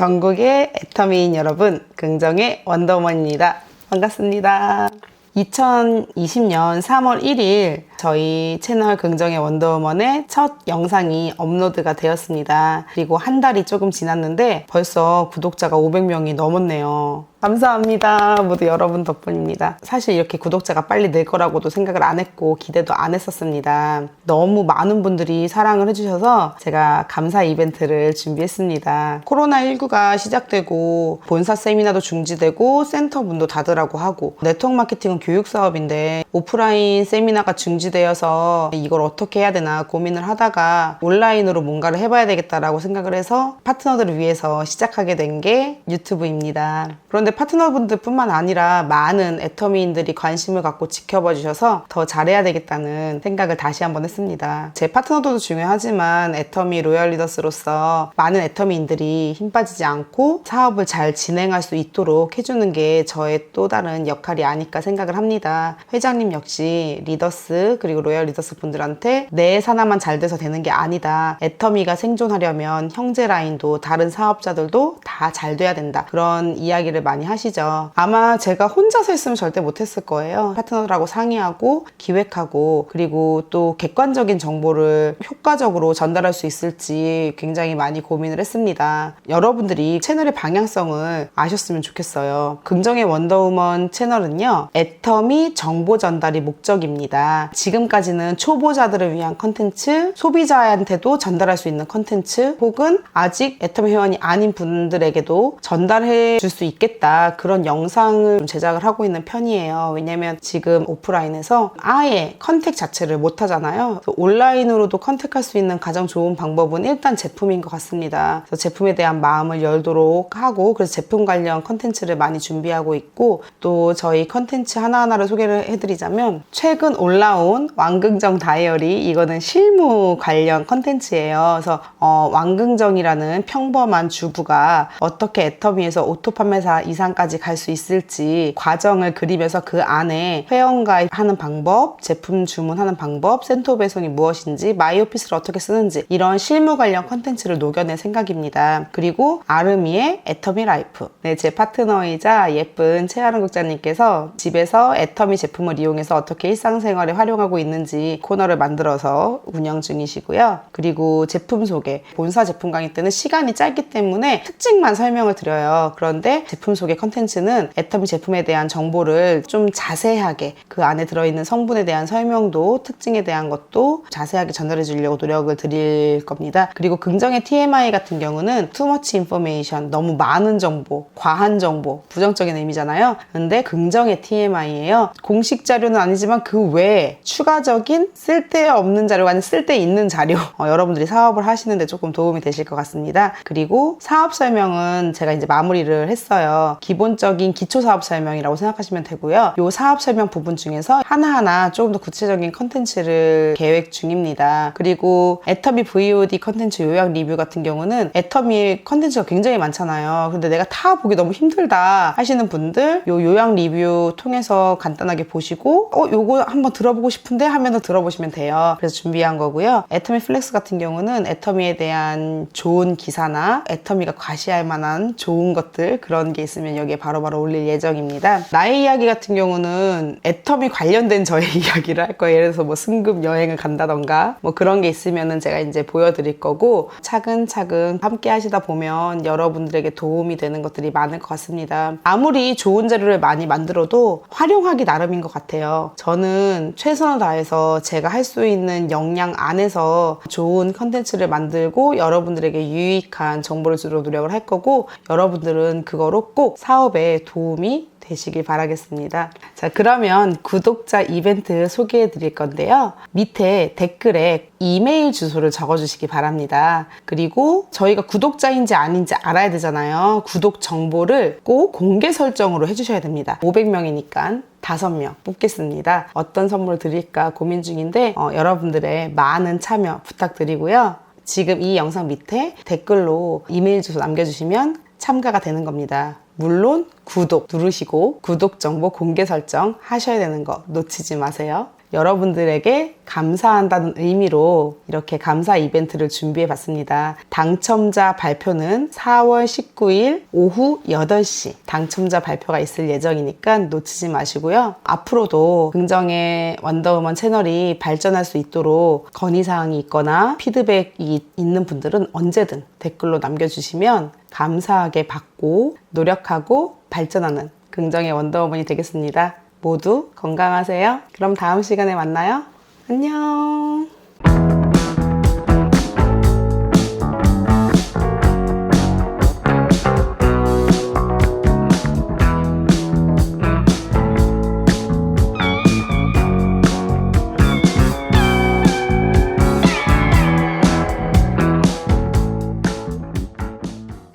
전국의 애터미인 여러분, 긍정의 원더우먼입니다. 반갑습니다. 2020년 3월 1일 저희 채널 긍정의 원더우먼의 첫 영상이 업로드가 되었습니다. 그리고 한 달이 조금 지났는데 벌써 구독자가 500명이 넘었네요. 감사합니다. 모두 여러분 덕분입니다. 사실 이렇게 구독자가 빨리 늘 거라고도 생각을 안 했고 기대도 안 했었습니다. 너무 많은 분들이 사랑을 해주셔서 제가 감사 이벤트를 준비했습니다. 코로나19가 시작되고 본사 세미나도 중지되고 센터 문도 닫으라고 하고 네트워크 마케팅은 교육 사업인데 오프라인 세미나가 중지 되어서 이걸 어떻게 해야 되나 고민을 하다가 온라인으로 뭔가를 해봐야 되겠다라고 생각을 해서 파트너들을 위해서 시작하게 된 게 유튜브입니다. 그런데 파트너분들뿐만 아니라 많은 애터미인들이 관심을 갖고 지켜봐 주셔서 더 잘해야 되겠다는 생각을 다시 한번 했습니다. 제 파트너들도 중요하지만 애터미 로열 리더스로서 많은 애터미인들이 힘 빠지지 않고 사업을 잘 진행할 수 있도록 해주는 게 저의 또 다른 역할이 아닐까 생각을 합니다. 회장님 역시 리더스 그리고 로열 리더스 분들한테 내 산하만 잘 돼서 되는 게 아니다. 애터미가 생존하려면 형제 라인도 다른 사업자들도 다 잘 돼야 된다. 그런 이야기를 많이 하시죠. 아마 제가 혼자서 했으면 절대 못했을 거예요. 파트너들하고 상의하고 기획하고 그리고 또 객관적인 정보를 효과적으로 전달할 수 있을지 굉장히 많이 고민을 했습니다. 여러분들이 채널의 방향성을 아셨으면 좋겠어요. 긍정의 원더우먼 채널은요, 애터미 정보 전달이 목적입니다. 까지는 초보자들을 위한 컨텐츠, 소비자한테도 전달할 수 있는 컨텐츠, 혹은 아직 애터미 회원이 아닌 분들에게도 전달해 줄 수 있겠다. 그런 영상을 좀 제작을 하고 있는 편이에요. 왜냐면 지금 오프라인에서 아예 컨택 자체를 못 하잖아요. 온라인으로도 컨택할 수 있는 가장 좋은 방법은 일단 제품인 것 같습니다. 제품에 대한 마음을 열도록 하고 그래서 제품 관련 컨텐츠를 많이 준비하고 있고 또 저희 컨텐츠 하나하나를 소개를 해드리자면 최근 올라온 왕긍정 다이어리 이거는 실무 관련 컨텐츠예요. 그래서 어, 왕긍정이라는 평범한 주부가 어떻게 애터미에서 오토 판매사 이상까지 갈 수 있을지 과정을 그리면서 그 안에 회원 가입하는 방법, 제품 주문하는 방법, 센터 배송이 무엇인지, 마이오피스를 어떻게 쓰는지 이런 실무 관련 컨텐츠를 녹여낼 생각입니다. 그리고 아르미의 애터미 라이프. 네, 제 파트너이자 예쁜 최아름 국장님께서 집에서 애터미 제품을 이용해서 어떻게 일상생활에 활용 하고 있는지 코너를 만들어서 운영 중이시고요. 그리고 제품 소개. 본사 제품 강의 때는 시간이 짧기 때문에 특징만 설명을 드려요. 그런데 제품 소개 컨텐츠는 애터미 제품에 대한 정보를 좀 자세하게 그 안에 들어있는 성분에 대한 설명도 특징에 대한 것도 자세하게 전달해 주려고 노력을 드릴 겁니다. 그리고 긍정의 TMI 같은 경우는 much information 너무 많은 정보, 과한 정보, 부정적인 의미잖아요. 근데 긍정의 TMI예요. 공식 자료는 아니지만 그 외에 추가적인 쓸데없는 자료가 아닌 쓸데있는 자료. 어, 여러분들이 사업을 하시는데 조금 도움이 되실 것 같습니다. 그리고 사업 설명은 제가 이제 마무리를 했어요. 기본적인 기초 사업 설명이라고 생각하시면 되고요. 이 사업 설명 부분 중에서 하나하나 조금 더 구체적인 컨텐츠를 계획 중입니다. 그리고 애터미 VOD 컨텐츠 요약 리뷰 같은 경우는 애터미 컨텐츠가 굉장히 많잖아요. 근데 내가 다 보기 너무 힘들다 하시는 분들 요 요약 리뷰 통해서 간단하게 보시고 어 요거 한번 들어보고 싶 은데 하면 들어보시면 돼요. 그래서 준비한 거고요. 애터미 플렉스 같은 경우는 애터미에 대한 좋은 기사나 애터미가 과시할 만한 좋은 것들 그런 게 있으면 여기에 바로 바로 올릴 예정입니다. 나의 이야기 같은 경우는 애터미 관련된 저의 이야기를 할 거예요. 예를 들어서 뭐 승급 여행을 간다던가 뭐 그런 게 있으면은 제가 이제 보여드릴 거고 차근차근 함께 하시다 보면 여러분들에게 도움이 되는 것들이 많을 것 같습니다. 아무리 좋은 자료를 많이 만들어도 활용하기 나름인 것 같아요. 저는 최 선을 다해서 제가 할 수 있는 역량 안에서 좋은 컨텐츠를 만들고 여러분들에게 유익한 정보를 주도록 노력을 할 거고 여러분들은 그거로 꼭 사업에 도움이 되시길 바라겠습니다. 자, 그러면 구독자 이벤트 소개해 드릴 건데요. 밑에 댓글에 이메일 주소를 적어 주시기 바랍니다. 그리고 저희가 구독자인지 아닌지 알아야 되잖아요. 구독 정보를 꼭 공개 설정으로 해 주셔야 됩니다. 500명이니까 다섯 명 뽑겠습니다. 어떤 선물 드릴까 고민 중인데 어, 여러분들의 많은 참여 부탁드리고요. 지금 이 영상 밑에 댓글로 이메일 주소 남겨주시면 참가가 되는 겁니다. 물론 구독 누르시고 구독 정보 공개 설정 하셔야 되는 거 놓치지 마세요. 여러분들에게 감사한다는 의미로 이렇게 감사 이벤트를 준비해 봤습니다. 당첨자 발표는 4월 19일 오후 8시 당첨자 발표가 있을 예정이니까 놓치지 마시고요. 앞으로도 긍정의 원더우먼 채널이 발전할 수 있도록 건의사항이 있거나 피드백이 있는 분들은 언제든 댓글로 남겨주시면 감사하게 받고 노력하고 발전하는 긍정의 원더우먼이 되겠습니다. 모두 건강하세요. 그럼 다음 시간에 만나요. 안녕.